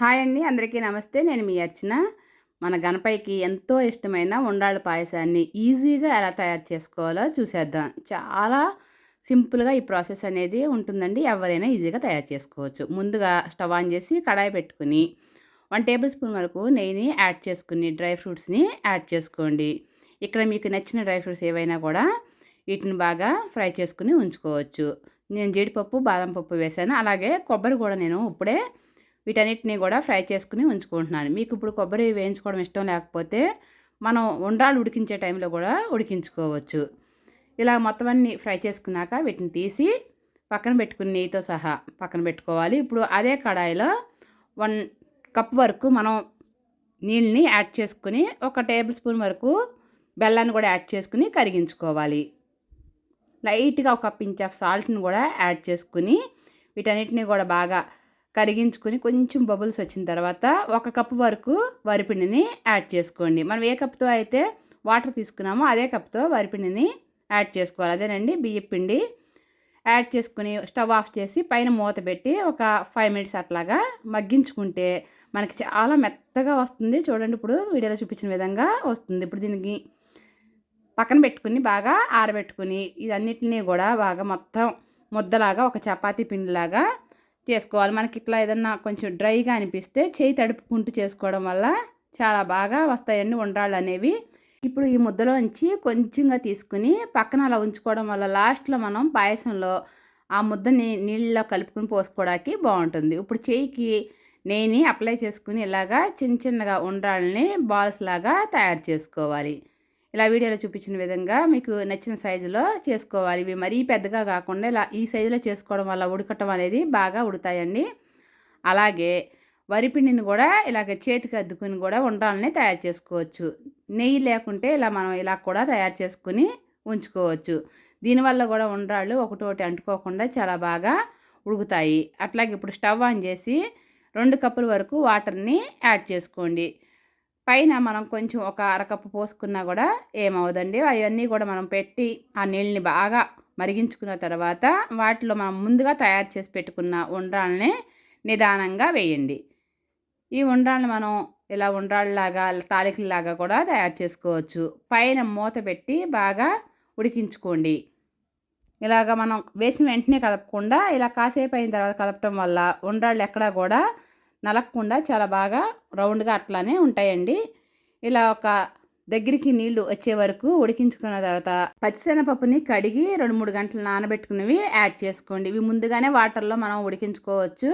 Hi అండి అందరికీ నమస్తే. నేను మీ అర్చన. మన గణపైకి ఎంతో ఇష్టమైన ఉండాళ్ళ పాయసాన్ని ఈజీగా ఎలా తయారు చేసుకోవాలో చూసేద్దాం. చాలా సింపుల్గా ఈ ప్రాసెస్ అనేది ఉంటుందండి. ఎవరైనా ఈజీగా తయారు చేసుకోవచ్చు. ముందుగా స్టవ్ ఆన్ చేసి కడాయి పెట్టుకుని వన్ టేబుల్ స్పూన్ వరకు నెయ్యిని యాడ్ చేసుకుని డ్రై ఫ్రూట్స్ని యాడ్ చేసుకోండి. ఇక్కడ మీకు నచ్చిన డ్రై ఫ్రూట్స్ ఏవైనా కూడా వీటిని బాగా ఫ్రై చేసుకుని ఉంచుకోవచ్చు. నేను జీడిపప్పు బాదం పప్పు వేసాను అలాగే కొబ్బరి కూడా నేను ఇప్పుడే వీటన్నిటిని కూడా ఫ్రై చేసుకుని ఉంచుకుంటున్నాను. మీకు ఇప్పుడు కొబ్బరి వేయించుకోవడం ఇష్టం లేకపోతే మనం ఉండ్రాలు ఉడికించే టైంలో కూడా ఉడికించుకోవచ్చు. ఇలా మొత్తం అన్ని ఫ్రై చేసుకున్నాక వీటిని తీసి పక్కన పెట్టుకుని నెయ్యితో సహా పక్కన పెట్టుకోవాలి. ఇప్పుడు అదే కడాయిలో వన్ కప్ వరకు మనం నీళ్ళని యాడ్ చేసుకుని ఒక టేబుల్ స్పూన్ వరకు బెల్లాన్ని కూడా యాడ్ చేసుకుని కరిగించుకోవాలి. లైట్గా ఒక పించ్ ఆఫ్ సాల్ట్ని కూడా యాడ్ చేసుకుని వీటన్నిటిని కూడా బాగా కరిగించుకొని కొంచెం బబుల్స్ వచ్చిన తర్వాత ఒక కప్పు వరకు వరిపిండిని యాడ్ చేసుకోండి. మనం ఏ కప్తో అయితే వాటర్ తీసుకున్నామో అదే కప్తో వరిపిండిని యాడ్ చేసుకోవాలి. అదేనండి బియ్య పిండి యాడ్ చేసుకుని స్టవ్ ఆఫ్ చేసి పైన మూత పెట్టి ఒక ఫైవ్ మినిట్స్ అట్లాగా మగ్గించుకుంటే మనకి చాలా మెత్తగా వస్తుంది. చూడండి ఇప్పుడు వీడియోలో చూపించిన విధంగా వస్తుంది. ఇప్పుడు దీనికి పక్కన పెట్టుకుని బాగా ఆరబెట్టుకుని ఇదన్నిటినీ కూడా బాగా మొత్తం ముద్దలాగా ఒక చపాతీ పిండిలాగా చేసుకోవాలి. మనకి ఇట్లా ఏదన్నా కొంచెం డ్రైగా అనిపిస్తే చేయి తడుపుకుంటూ చేసుకోవడం వల్ల చాలా బాగా వస్తాయండి ఉండ్రాళ్ళు అనేవి ఇప్పుడు ఈ ముద్దలోంచి కొంచెంగా తీసుకుని పక్కన అలా ఉంచుకోవడం వల్ల లాస్ట్లో మనం పాయసంలో ఆ ముద్దని నీళ్ళలో కలుపుకుని పోసుకోవడానికి బాగుంటుంది ఇప్పుడు చేయికి నెయ్యిని అప్లై చేసుకుని ఇలాగా చిన్న చిన్నగా ఉండ్రాళ్ళని బాల్స్ లాగా తయారు చేసుకోవాలి. ఇలా వీడియోలో చూపించిన విధంగా మీకు నచ్చిన సైజులో చేసుకోవాలి. ఇవి మరీ పెద్దగా కాకుండా ఇలా ఈ సైజులో చేసుకోవడం వల్ల ఉడకటం అనేది బాగా ఉడతాయండి. అలాగే వరిపిండిని కూడా ఇలాగ చేతికి అద్దుకుని కూడా ఉండాలని తయారు చేసుకోవచ్చు. నెయ్యి లేకుంటే ఇలా మనం ఇలా కూడా తయారు చేసుకుని ఉంచుకోవచ్చు. దీనివల్ల కూడా ఉండ్రాళ్ళు ఒకటోటి అంటుకోకుండా చాలా బాగా ఉడుకుతాయి. అట్లాగే ఇప్పుడు స్టవ్ ఆన్ చేసి రెండు కప్పుల వరకు వాటర్ని యాడ్ చేసుకోండి. పైన మనం కొంచెం ఒక అరకప్పు పోసుకున్నా కూడా ఏమవుదండి అవన్నీ కూడా మనం పెట్టి ఆ నీళ్ళని బాగా మరిగించుకున్న తర్వాత వాటిలో మనం ముందుగా తయారు చేసి పెట్టుకున్న ఉండ్రాళ్ళని నిదానంగా వేయండి. ఈ ఉండ్రాళ్ళని మనం ఇలా ఉండ్రాళ్ళలాగా తాలికలాగా కూడా తయారు చేసుకోవచ్చు. పైన మూత పెట్టి బాగా ఉడికించుకోండి. ఇలాగ మనం వేసిన వెంటనే కలపకుండా ఇలా కాసేపు అయిన తర్వాత కలపటం వల్ల ఉండ్రాళ్ళు ఎక్కడా కూడా నలక్కుండా చాలా బాగా రౌండ్గా అట్లానే ఉంటాయండి. ఇలా ఒక దగ్గరికి నీళ్ళు వచ్చే వరకు ఉడికించుకున్న తర్వాత పచ్చిశనగపప్పుని కడిగి రెండు మూడు గంటలు నానబెట్టుకునేవి యాడ్ చేసుకోండి. ఇవి ముందుగానే వాటర్లో మనం ఉడికించుకోవచ్చు.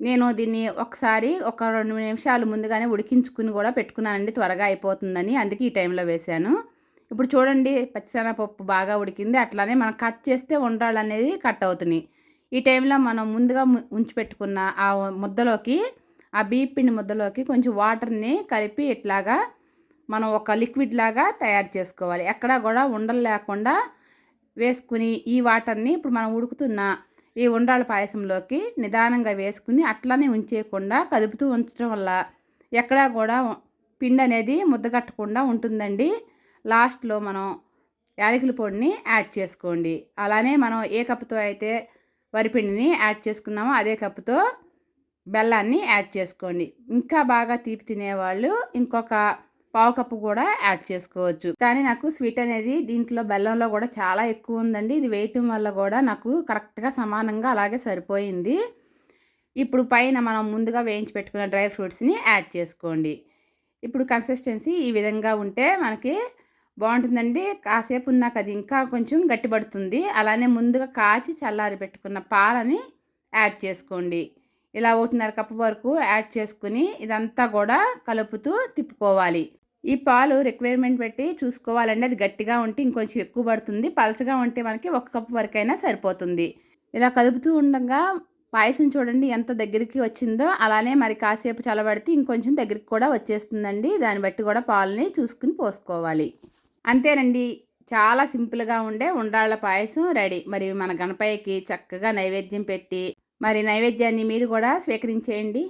నేను దీన్ని ఒకసారి ఒక రెండు నిమిషాలు ముందుగానే ఉడికించుకుని కూడా పెట్టుకున్నానండి. త్వరగా అయిపోతుందని అందుకే ఈ టైంలో వేశాను. ఇప్పుడు చూడండి పచ్చిశనగపప్పు బాగా ఉడికింది. అట్లానే మనం కట్ చేస్తే ఉండాలనేది కట్ అవుతున్నాయి. ఈ టైంలో మనం ముందుగా ఉంచి పెట్టుకున్న ఆ ముద్దలోకి ఆ బియ్య పిండి ముద్దలోకి కొంచెం వాటర్ని కలిపి ఇట్లాగా మనం ఒక లిక్విడ్ లాగా తయారు చేసుకోవాలి. ఎక్కడా కూడా ఉండలు లేకుండా వేసుకుని ఈ వాటర్ని ఇప్పుడు మనం ఉడుకుతున్న ఈ ఉండ్రాల పాయసంలోకి నిదానంగా వేసుకుని అట్లానే ఉంచేయకుండా కదుపుతూ ఉంచడం వల్ల ఎక్కడా కూడా పిండి అనేది ముద్దగట్టకుండా ఉంటుందండి. లాస్ట్లో మనం యాలకుల పొడిని యాడ్ చేసుకోండి. అలానే మనం ఏ కప్పుతో అయితే వరిపిండిని యాడ్ చేసుకున్నామో అదే కప్పుతో బెల్లాన్ని యాడ్ చేసుకోండి. ఇంకా బాగా తీపి తినేవాళ్ళు ఇంకొక పావు కప్పు కూడా యాడ్ చేసుకోవచ్చు. కానీ నాకు స్వీట్ అనేది దీంట్లో బెల్లంలో కూడా చాలా ఎక్కువ ఉందండి. ఇది వేయటం వల్ల కూడా నాకు కరెక్ట్గా సమానంగా అలాగే సరిపోయింది. ఇప్పుడు పైన మనం ముందుగా వేయించి పెట్టుకున్న డ్రై ఫ్రూట్స్ని యాడ్ చేసుకోండి. ఇప్పుడు కన్సిస్టెన్సీ ఈ విధంగా ఉంటే మనకి బాగుంటుందండి. కాసేపు ఉన్నాక అది ఇంకా కొంచెం గట్టిపడుతుంది. అలానే ముందుగా కాచి చల్లారి పెట్టుకున్న పాలని యాడ్ చేసుకోండి. ఇలా ఒకటిన్నర కప్పు వరకు యాడ్ చేసుకుని ఇదంతా కూడా కలుపుతూ తిప్పుకోవాలి. ఈ పాలు రిక్వైర్మెంట్ పెట్టి చూసుకోవాలండి. అది గట్టిగా ఉంటే ఇంకొంచెం ఎక్కువ పడుతుంది. పలచగా ఉంటే మనకి ఒక కప్పు వరకైనా సరిపోతుంది. ఇలా కలుపుతూ ఉండగా పాయసం చూడండి ఎంత దగ్గరికి వచ్చిందో అలానే మరి కాసేపు చలబడితే ఇంకొంచెం దగ్గరికి కూడా వచ్చేస్తుందండి. దాన్ని బట్టి కూడా పాలని చూసుకుని పోసుకోవాలి. అంతేనండి. చాలా సింపుల్గా ఉండే ఉండాళ్ళ పాయసం రెడీ. మరి మన గణపయ్యకి చక్కగా నైవేద్యం పెట్టి మరి నైవేద్యాన్ని మీరు కూడా స్వీకరించేయండి.